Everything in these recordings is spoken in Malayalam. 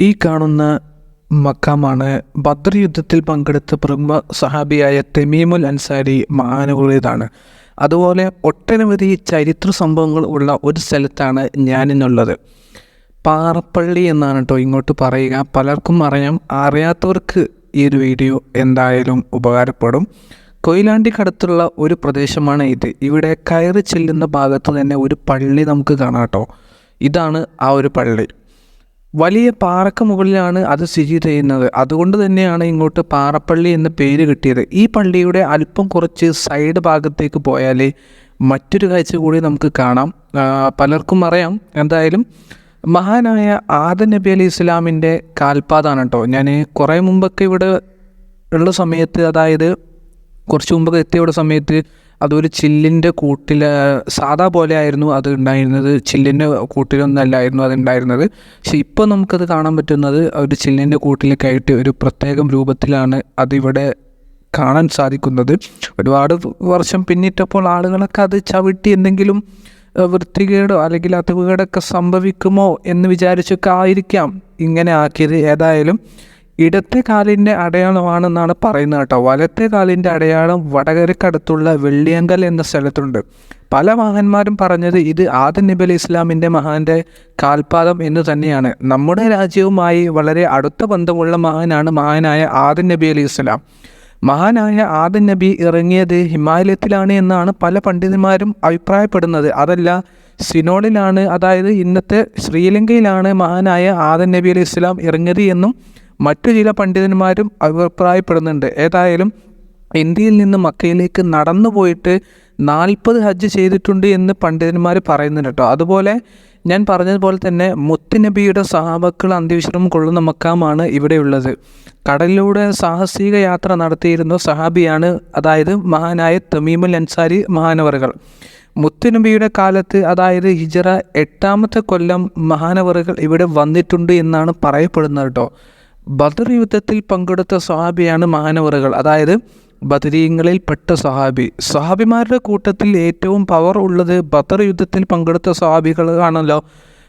ഈ കാണുന്ന മക്കാമാണ് ബദർ യുദ്ധത്തിൽ പങ്കെടുത്ത പ്രമുഖ സഹാബിയായ തെമീമുൽ അൻസാരി മഹാനുകളുടേതാണ് അതുപോലെ ഒട്ടനവധി ചരിത്ര സംഭവങ്ങൾ ഉള്ള ഒരു സ്ഥലത്താണ് ഞാനിന്നുള്ളത്. പാറപ്പള്ളി എന്നാണ് കേട്ടോ ഇങ്ങോട്ട് പറയുക. പലർക്കും അറിയാം. അറിയാത്തവർക്ക് ഈ ഒരു വീഡിയോ എന്തായാലും ഉപകാരപ്പെടും. കൊയിലാണ്ടിക്കടുത്തുള്ള ഒരു പ്രദേശമാണ് ഇത്. ഇവിടെ കയറി ചെല്ലുന്ന ഭാഗത്ത് തന്നെ ഒരു പള്ളി നമുക്ക് കാണാം കേട്ടോ ഇതാണ് ആ ഒരു പള്ളി. വലിയ പാറക്ക് മുകളിലാണ് അത് സ്ഥിതി ചെയ്യുന്നത്. അതുകൊണ്ട് തന്നെയാണ് ഇങ്ങോട്ട് പാറപ്പള്ളി എന്ന പേര് കിട്ടിയത്. ഈ പള്ളിയുടെ അല്പം കുറച്ച് സൈഡ് ഭാഗത്തേക്ക് പോയാൽ മറ്റൊരു കാഴ്ച കൂടി നമുക്ക് കാണാം. പലർക്കും അറിയാം. എന്തായാലും മഹാനായ ആദ നബി അലി ഇസ്ലാമിന്റെ കാൽപാതാണ് കേട്ടോ. ഞാൻ കുറേ മുമ്പൊക്കെ ഇവിടെ ഉള്ള സമയത്ത് അതായത് കുറച്ച് മുമ്പൊക്കെ എത്തിയ സമയത്ത് അതൊരു ചില്ലിന്റെ കൂട്ടിൽ സാധാ പോലെ ആയിരുന്നു അത് ഉണ്ടായിരുന്നത് ചില്ലിന്റെ കൂട്ടിലൊന്നല്ലായിരുന്നു അത് ഉണ്ടായിരുന്നത് പക്ഷെ ഇപ്പോൾ നമുക്കത് കാണാൻ പറ്റുന്നത് ഒരു ചില്ലിന്റെ കൂട്ടിലൊക്കെ ആയിട്ട് ഒരു പ്രത്യേകം രൂപത്തിലാണ് അതിവിടെ കാണാൻ സാധിക്കുന്നത്. ഒരുപാട് വർഷം പിന്നിട്ടപ്പോൾ ആളുകളൊക്കെ അത് ചവിട്ടി എന്തെങ്കിലും വൃത്തികേടോ അല്ലെങ്കിൽ അതുകേടൊക്കെ സംഭവിക്കുമോ എന്ന് വിചാരിച്ചൊക്കെ ആയിരിക്കാം ഇങ്ങനെ ആക്കിയത്. ഏതായാലും ഇടത്തെ കാലിന്റെ അടയാളമാണെന്നാണ് പറയുന്നത് കേട്ടോ. വലത്തെ കാലിന്റെ അടയാളം വടകരക്കടുത്തുള്ള വെള്ളിയങ്കൽ എന്ന സ്ഥലത്തുണ്ട്. പല മഹാന്മാരും പറഞ്ഞത് ഇത് ആദം നബി അലി ഇസ്ലാമിന്റെ മഹാന്റെ കാൽപാദം എന്ന് തന്നെയാണ്. നമ്മുടെ രാജ്യവുമായി വളരെ അടുത്ത ബന്ധമുള്ള മഹാനാണ് മഹാനായ ആദം നബി അലി ഇസ്ലാം. മഹാനായ ആദൻ നബി ഇറങ്ങിയത് ഹിമാലയത്തിലാണ് എന്നാണ് പല പണ്ഡിതന്മാരും അഭിപ്രായപ്പെടുന്നത്. അതല്ല സിനോഡിലാണ് അതായത് ഇന്നത്തെ ശ്രീലങ്കയിലാണ് മഹാനായ ആദൻ നബി അലി ഇസ്ലാം ഇറങ്ങിയത് എന്നും മറ്റു ചില പണ്ഡിതന്മാരും അഭിപ്രായപ്പെടുന്നുണ്ട്. ഏതായാലും ഇന്ത്യയിൽ നിന്ന് മക്കയിലേക്ക് നടന്നു പോയിട്ട് നാൽപ്പത് ഹജ്ജ് ചെയ്തിട്ടുണ്ട് എന്ന് പണ്ഡിതന്മാർ പറയുന്നുണ്ട് കേട്ടോ. അതുപോലെ ഞാൻ പറഞ്ഞതുപോലെ തന്നെ മുത്തുനബിയുടെ സഹാബക്കൾ അന്ത്യവിശ്രമം കൊള്ളുന്ന മക്കാമാണ് ഇവിടെയുള്ളത്. കടലിലൂടെ സാഹസിക യാത്ര നടത്തിയിരുന്ന സഹാബിയാണ് അതായത് മഹാനായ തമീമുൽ അൻസാരി മഹാനവറുകൾ. മുത്തുനബിയുടെ കാലത്ത് അതായത് ഹിജറ എട്ടാമത്തെ കൊല്ലം മഹാനവറുകൾ ഇവിടെ വന്നിട്ടുണ്ട് എന്നാണ് പറയപ്പെടുന്നത് കേട്ടോ. ബദർ യുദ്ധത്തിൽ പങ്കെടുത്ത സ്വഹാബിയാണ് മഹാനവറുകൾ. അതായത് ബദരീങ്ങളിൽ പെട്ട സ്വഹാബി. സ്വഹാബിമാരുടെ കൂട്ടത്തിൽ ഏറ്റവും പവർ ഉള്ളത് ബദർ യുദ്ധത്തിൽ പങ്കെടുത്ത സഹാബികളാണല്ലോ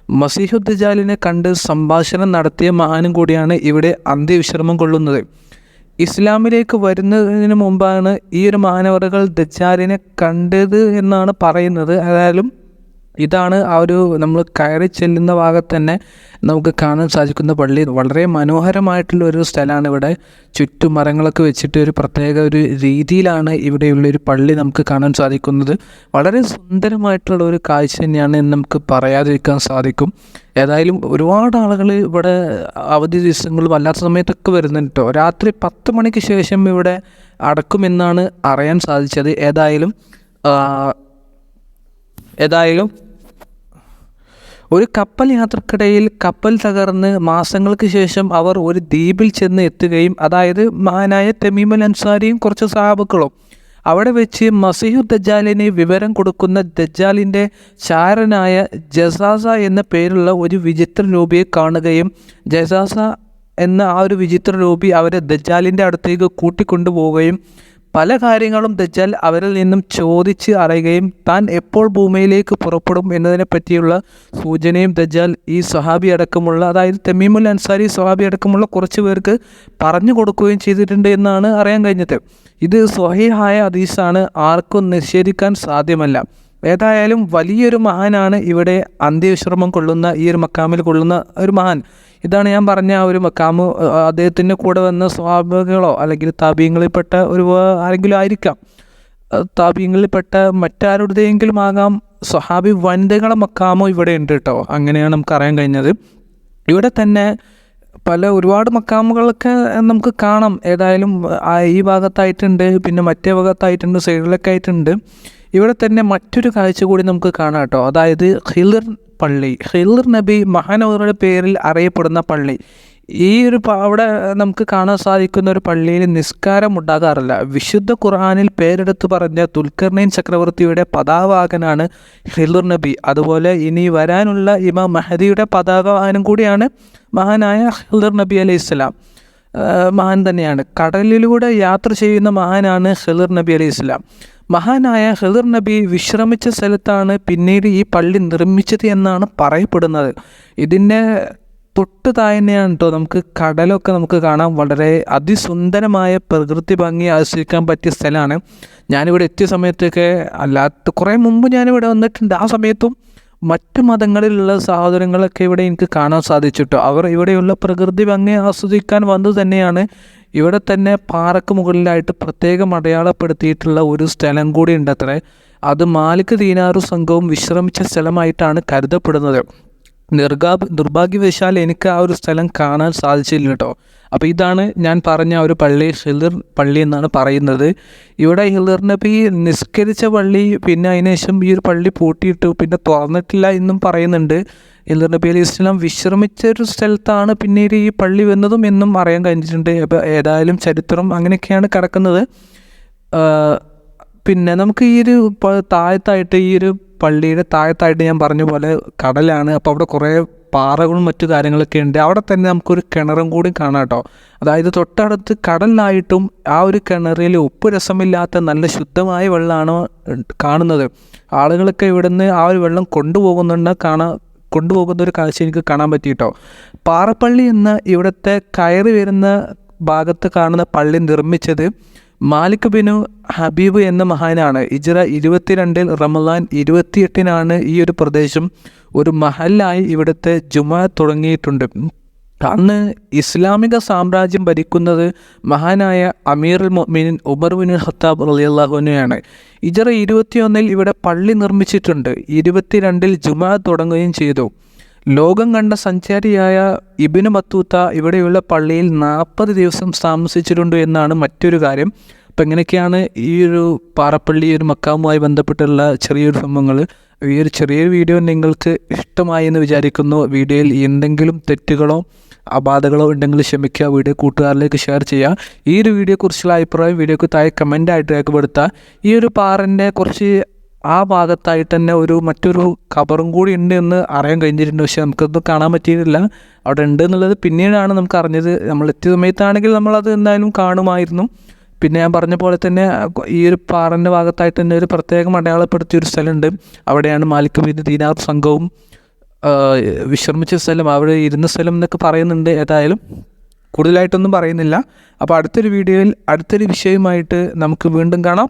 മസീഹുദ്ദജാലിനെ കണ്ട് സംഭാഷണം നടത്തിയ മഹാനും കൂടിയാണ് ഇവിടെ അന്ത്യവിശ്രമം കൊള്ളുന്നത്. ഇസ്ലാമിലേക്ക് വരുന്നതിന് മുമ്പാണ് ഈ ഒരു മാനവറുകൾ ദജാലിനെ കണ്ടത് എന്നാണ് പറയുന്നത്. ഏതായാലും ഇതാണ് ആ ഒരു നമ്മൾ കയറി ചെല്ലുന്ന ഭാഗത്ത് തന്നെ നമുക്ക് കാണാൻ സാധിക്കുന്ന പള്ളി. വളരെ മനോഹരമായിട്ടുള്ള ഒരു സ്ഥലമാണ് ഇവിടെ. ചുറ്റും മരങ്ങളൊക്കെ വെച്ചിട്ട് ഒരു പ്രത്യേക ഒരു രീതിയിലാണ് ഇവിടെയുള്ള ഒരു പള്ളി നമുക്ക് കാണാൻ സാധിക്കുന്നത്. വളരെ സുന്ദരമായിട്ടുള്ള ഒരു കാഴ്ച തന്നെയാണ് എന്ന് നമുക്ക് പറയാതിരിക്കാൻ സാധിക്കും. ഏതായാലും ഒരുപാട് ആളുകൾ ഇവിടെ അവധി ദിവസങ്ങളും അല്ലാത്ത സമയത്തൊക്കെ വരുന്നുണ്ട് രാത്രി പത്ത് മണിക്ക് ശേഷം ഇവിടെ അടക്കുമെന്നാണ് അറിയാൻ സാധിച്ചത്. ഏതായാലും ഏതായാലും ഒരു കപ്പൽ യാത്രക്കിടയിൽ കപ്പൽ തകർന്ന് മാസങ്ങൾക്ക് ശേഷം അവർ ഒരു ദ്വീപിൽ ചെന്ന് എത്തുകയും അതായത് മഹാനായ തെമീമൽ അൻസാരിയും കുറച്ച് സഹാബുക്കളും അവിടെ വെച്ച് മസീഹു ദജാലിന് വിവരം കൊടുക്കുന്ന ദജാലിന്റെ ചാരനായ ജസാസ എന്ന പേരുള്ള ഒരു വിചിത്ര രൂപിയെ കാണുകയും ജസാസ എന്ന ആ ഒരു വിചിത്ര രൂപി അവരെ ദജാലിന്റെ അടുത്തേക്ക് കൂട്ടിക്കൊണ്ടുപോവുകയും പല കാര്യങ്ങളും ദജ്ജാൽ അവരിൽ നിന്നും ചോദിച്ച് അറിയുകയും താൻ എപ്പോൾ ഭൂമിയിലേക്ക് പുറപ്പെടും എന്നതിനെ പറ്റിയുള്ള സൂചനയും ദജ്ജാൽ ഈ സ്വഹാബി അടക്കമുള്ള അതായത് തെമീമുൽ അൻസാരി സ്വഹാബി അടക്കമുള്ള കുറച്ച് പേർക്ക് പറഞ്ഞു കൊടുക്കുകയും ചെയ്തിട്ടുണ്ട് എന്നാണ് അറിയാൻ കഴിഞ്ഞത്. ഇത് സ്വഹീഹായ ഹദീസാണ് ആർക്കും നിഷേധിക്കാൻ സാധ്യമല്ല. ഏതായാലും വലിയൊരു മഹാനാണ് ഇവിടെ അന്ത്യവിശ്രമം കൊള്ളുന്ന ഈ ഒരു മക്കാമിൽ കൊള്ളുന്ന ഒരു മഹാൻ. ഇതാണ് ഞാൻ പറഞ്ഞ ആ ഒരു മക്കാമ് അദ്ദേഹത്തിന്റെ കൂടെ വന്ന സ്വാഭാവികളോ അല്ലെങ്കിൽ താപീയങ്ങളിൽപ്പെട്ട ഒരു ആരെങ്കിലും ആയിരിക്കാം. താപീയങ്ങളിൽപ്പെട്ട മറ്റാരുടെയെങ്കിലും ആകാം. സ്വഹാബി വനിതകളെ മക്കാമോ ഇവിടെ ഉണ്ട് കേട്ടോ. അങ്ങനെയാണ് നമുക്ക് അറിയാൻ കഴിഞ്ഞത്. ഇവിടെ തന്നെ പല ഒരുപാട് മക്കാമുകളൊക്കെ നമുക്ക് കാണാം. ഏതായാലും ഈ ഭാഗത്തായിട്ടുണ്ട് പിന്നെ മറ്റേ ഭാഗത്തായിട്ടുണ്ട് സൈഡിലൊക്കെ ആയിട്ടുണ്ട്. ഇവിടെ തന്നെ മറ്റൊരു കാഴ്ച കൂടി നമുക്ക് കാണാം കേട്ടോ. അതായത് ഹിലിർ പള്ളി. ഹിലിർ നബി മഹാനവറുടെ പേരിൽ അറിയപ്പെടുന്ന പള്ളി. ഈ ഒരു അവിടെ നമുക്ക് കാണാൻ സാധിക്കുന്ന ഒരു പള്ളിയിൽ നിസ്കാരം ഉണ്ടാകാറില്ല. വിശുദ്ധ ഖുർആാനിൽ പേരെടുത്ത് പറഞ്ഞ തുൽക്കർണീൻ ചക്രവർത്തിയുടെ പതാവാഹനാണ് ഹിലുർ നബി. അതുപോലെ ഇനി വരാനുള്ള ഇമാം മഹദിയുടെ പതാകവാഹനം കൂടിയാണ് മഹാനായ ഹിലുർ നബി അലൈഹി ഇസ്ലാം മഹാൻ തന്നെയാണ്. കടലിലൂടെ യാത്ര ചെയ്യുന്ന മഹാനാണ് ഹിലുർ നബി അലൈഹി ഇസ്ലാം മഹാനായ ഹിദർ നബി വിശ്രമിച്ച സ്ഥലത്താണ് പിന്നീട് ഈ പള്ളി നിർമ്മിച്ചത് എന്നാണ് പറയപ്പെടുന്നത്. ഇതിന്റെ തൊട്ട് താഴ്ന്നെയാണ് കേട്ടോ നമുക്ക് കടലൊക്കെ നമുക്ക് കാണാം. വളരെ അതിസുന്ദരമായ പ്രകൃതി ഭംഗി ആസ്വദിക്കാൻ പറ്റിയ സ്ഥലമാണ്. ഞാനിവിടെ എത്തിയ സമയത്തൊക്കെ അല്ലാത്ത കുറേ മുമ്പ് ഞാനിവിടെ വന്നിട്ടുണ്ട്. ആ സമയത്തും മറ്റു മതങ്ങളിലുള്ള സഹോദരങ്ങളൊക്കെ ഇവിടെ എനിക്ക് കാണാൻ സാധിച്ചിട്ടോ. അവർ ഇവിടെയുള്ള പ്രകൃതി ഭംഗി ആസ്വദിക്കാൻ വന്നു തന്നെയാണ്. ഇവിടെ തന്നെ പാറക്ക് മുകളിലായിട്ട് പ്രത്യേകം അടയാളപ്പെടുത്തിയിട്ടുള്ള ഒരു സ്ഥലം കൂടി ഉണ്ട് അത്രേ അത് മാലിക് ദീനാറു സംഘവും വിശ്രമിച്ച സ്ഥലമായിട്ടാണ് കരുതപ്പെടുന്നത്. നിർഗാ നിർഭാഗ്യവശാൽ എനിക്ക് ആ ഒരു സ്ഥലം കാണാൻ സാധിച്ചില്ല കേട്ടോ. അപ്പോൾ ഇതാണ് ഞാൻ പറഞ്ഞ ഒരു പള്ളി ഹിളിർ പള്ളി എന്നാണ് പറയുന്നത്. ഇവിടെ ഹിളിറിനെ ഇപ്പോൾ ഈ നിസ്കരിച്ച പള്ളി പിന്നെ അതിനുശേഷം ഈ ഒരു പള്ളി പൂട്ടിയിട്ടു പിന്നെ തുറന്നിട്ടില്ല എന്നും പറയുന്നുണ്ട്. നബി അലൈഹി ഇസ്ലാം വിശ്രമിച്ച ഒരു സ്ഥലത്താണ് പിന്നീട് ഈ പള്ളി വന്നതും എന്നും അറിയാൻ കഴിഞ്ഞിട്ടുണ്ട്. അപ്പോൾ ഏതായാലും ചരിത്രം അങ്ങനെയൊക്കെയാണ് കിടക്കുന്നത്. പിന്നെ നമുക്ക് ഈ ഒരു താഴത്തായിട്ട് ഈ ഒരു പള്ളിയുടെ താഴത്തായിട്ട് ഞാൻ പറഞ്ഞ പോലെ കടലാണ്. അപ്പോൾ അവിടെ കുറേ പാറകളും മറ്റു കാര്യങ്ങളൊക്കെ ഉണ്ട്. അവിടെ തന്നെ നമുക്കൊരു കിണറും കൂടി കാണാം കേട്ടോ. അതായത് തൊട്ടടുത്ത് കടലിലായിട്ടും ആ ഒരു കിണറിൽ ഉപ്പ് രസമില്ലാത്ത നല്ല ശുദ്ധമായ വെള്ളമാണ് കാണുന്നത്. ആളുകളൊക്കെ ഇവിടുന്ന് ആ ഒരു വെള്ളം കൊണ്ടുപോകുന്നുണ്ട് കാണാൻ കൊണ്ടുപോകുന്ന ഒരു കാഴ്ച എനിക്ക് കാണാൻ പറ്റി കേട്ടോ. പാറപ്പള്ളി എന്ന ഇവിടുത്തെ കയറി വരുന്ന ഭാഗത്ത് കാണുന്ന പള്ളി നിർമ്മിച്ചത് മാലിക് ബിനു ഹബീബ് എന്ന മഹാനാണ്. ഇജ്ര ഇരുപത്തിരണ്ടിൽ റമദാൻ ഇരുപത്തിയെട്ടിനാണ് ഈ ഒരു പ്രദേശം ഒരു മഹലായി ഇവിടുത്തെ ജുമ തുടങ്ങിയിട്ടുണ്ട്. അന്ന് ഇസ്ലാമിക സാമ്രാജ്യം ഭരിക്കുന്നത് മഹാനായ അമീർ മൊമിനിൻ ഉമർ ബിൻ ഖത്താബ് റളിയല്ലാഹുവിനെയാണ് ഇജറ ഇരുപത്തിയൊന്നിൽ ഇവിടെ പള്ളി നിർമ്മിച്ചിട്ടുണ്ട്. ഇരുപത്തിരണ്ടിൽ ജുമാ തുടങ്ങുകയും ചെയ്തു. ലോകം കണ്ട സഞ്ചാരിയായ ഇബിന് ബത്തൂത്ത ഇവിടെയുള്ള പള്ളിയിൽ നാൽപ്പത് ദിവസം താമസിച്ചിട്ടുണ്ട് എന്നാണ് മറ്റൊരു കാര്യം. അപ്പം ഇങ്ങനെയൊക്കെയാണ് ഈ ഒരു പാറപ്പള്ളി ഒരു മക്കാവുമായി ബന്ധപ്പെട്ടുള്ള ചെറിയൊരു സംഭവങ്ങൾ ഈ ഒരു ചെറിയൊരു വീഡിയോ നിങ്ങൾക്ക് ഇഷ്ടമായി എന്ന് വിചാരിക്കുന്നു. വീഡിയോയിൽ എന്തെങ്കിലും തെറ്റുകളോ അപാധകളോ ഉണ്ടെങ്കിൽ ക്ഷമിക്കുക. വീഡിയോ കൂട്ടുകാരിലേക്ക് ഷെയർ ചെയ്യുക. ഈ ഒരു വീഡിയോയെക്കുറിച്ചുള്ള അഭിപ്രായം വീഡിയോക്ക് താഴെ കമന്റായിട്ട് രേഖപ്പെടുത്തുക. ഈ ഒരു പാറന്റെ കുറച്ച് ആ ഭാഗത്തായിട്ട് തന്നെ ഒരു മറ്റൊരു കബറും കൂടി ഉണ്ട് എന്ന് അറിയാൻ കഴിഞ്ഞിട്ടുണ്ട്. പക്ഷേ നമുക്കത് കാണാൻ പറ്റിയിട്ടില്ല. അവിടെ ഉണ്ട് എന്നുള്ളത് പിന്നീടാണ് നമുക്ക് അറിഞ്ഞത്. നമ്മൾ എത്തിയ സമയത്താണെങ്കിൽ നമ്മളത് എന്തായാലും കാണുമായിരുന്നു. പിന്നെ ഞാൻ പറഞ്ഞ പോലെ തന്നെ ഈ ഒരു പാറന്റെ ഭാഗത്തായിട്ട് തന്നെ ഒരു പ്രത്യേകം അടയാളപ്പെടുത്തിയ ഒരു സ്ഥലമുണ്ട്. അവിടെയാണ് മാലിക് ബിൻ ദീനാർ സംഘവും വിശ്രമിച്ച സ്ഥലം. അവിടെ ഇരുന്ന സ്ഥലം എന്നൊക്കെ പറയുന്നുണ്ട് ഏതായാലും. കൂടുതലായിട്ടൊന്നും പറയുന്നില്ല. അപ്പോൾ അടുത്തൊരു വീഡിയോയിൽ അടുത്തൊരു വിഷയമായിട്ട് നമുക്ക് വീണ്ടും കാണാം.